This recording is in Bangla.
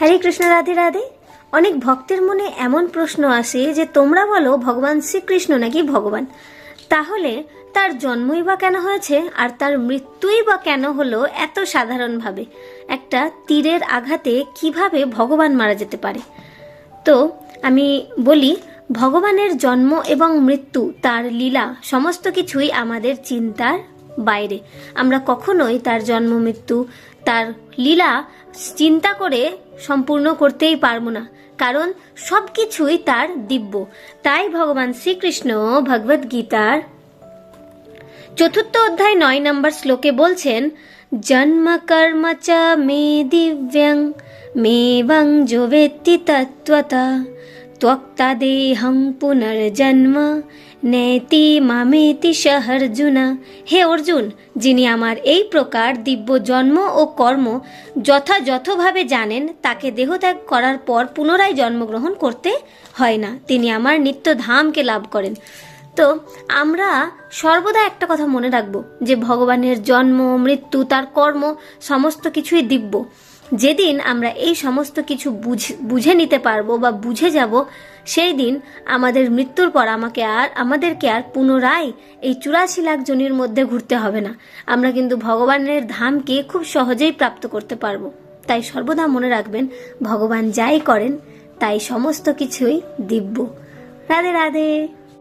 হরে কৃষ্ণ, রাধে রাধে। অনেক ভক্তের মনে এমন প্রশ্ন আসে যে, তোমরা বলো, ভগবান শ্রীকৃষ্ণ নাকি ভগবান? তাহলে, তার জন্মই বা কেন হয়েছে আর তার মৃত্যুই বা কেন হলো এত সাধারণভাবে? একটা তীরের আঘাতে কীভাবে ভগবান মারা যেতে পারে? তো, আমি বলি, ভগবানের জন্ম এবং মৃত্যু, তার লীলা, সমস্ত কিছুই আমাদের চিন্তার বাইরে। আমরা কখনোই তার জন্ম, মৃত্যু, তার লীলা চিন্তা করে সম্পূর্ণ করতেই পারব না, কারণ সব কিছুই তার দিব্য। তাই ভগবান শ্রীকৃষ্ণ ভগবদ গীতার চতুর্থ অধ্যায় নয় নম্বর শ্লোকে বলছেন, জন্ম কর্ম চ মে দিব্যং মেবং যো বেত্তি তত্ত্বতা দেহং পুনর্জন্ম নেতি মামেতি সহ অর্জুনা হে অর্জুন, যিনি আমার এই প্রকার দিব্য জন্ম ও কর্ম যথাযথভাবে জানেন, তাকে দেহত্যাগ করার পর পুনরায় জন্মগ্রহণ করতে হয় না। তিনি আমার নিত্য ধামকে লাভ করেন। তো, আমরা সর্বদা একটা কথা মনে রাখব যে, ভগবানের জন্ম, মৃত্যু, তার কর্ম, সমস্ত কিছুই দিব্য। যেদিন আমরা এই সমস্ত কিছু বুঝ- নিতে পারব বা বুঝে যাব, সেই দিন আমাদের মৃত্যুর পর আমাকে আর, আমাদেরকে আর পুনরায় এই চুরাশি লাখ জনির মধ্যে ঘুরতে হবে না। আমরা কিন্তু ভগবানের ধামকে খুব সহজেই প্রাপ্ত করতে পারব। তাই সর্বদা মনে রাখবেন, ভগবান যাই করেন, তাই সমস্ত কিছুই দিব্য। রাধে রাধে।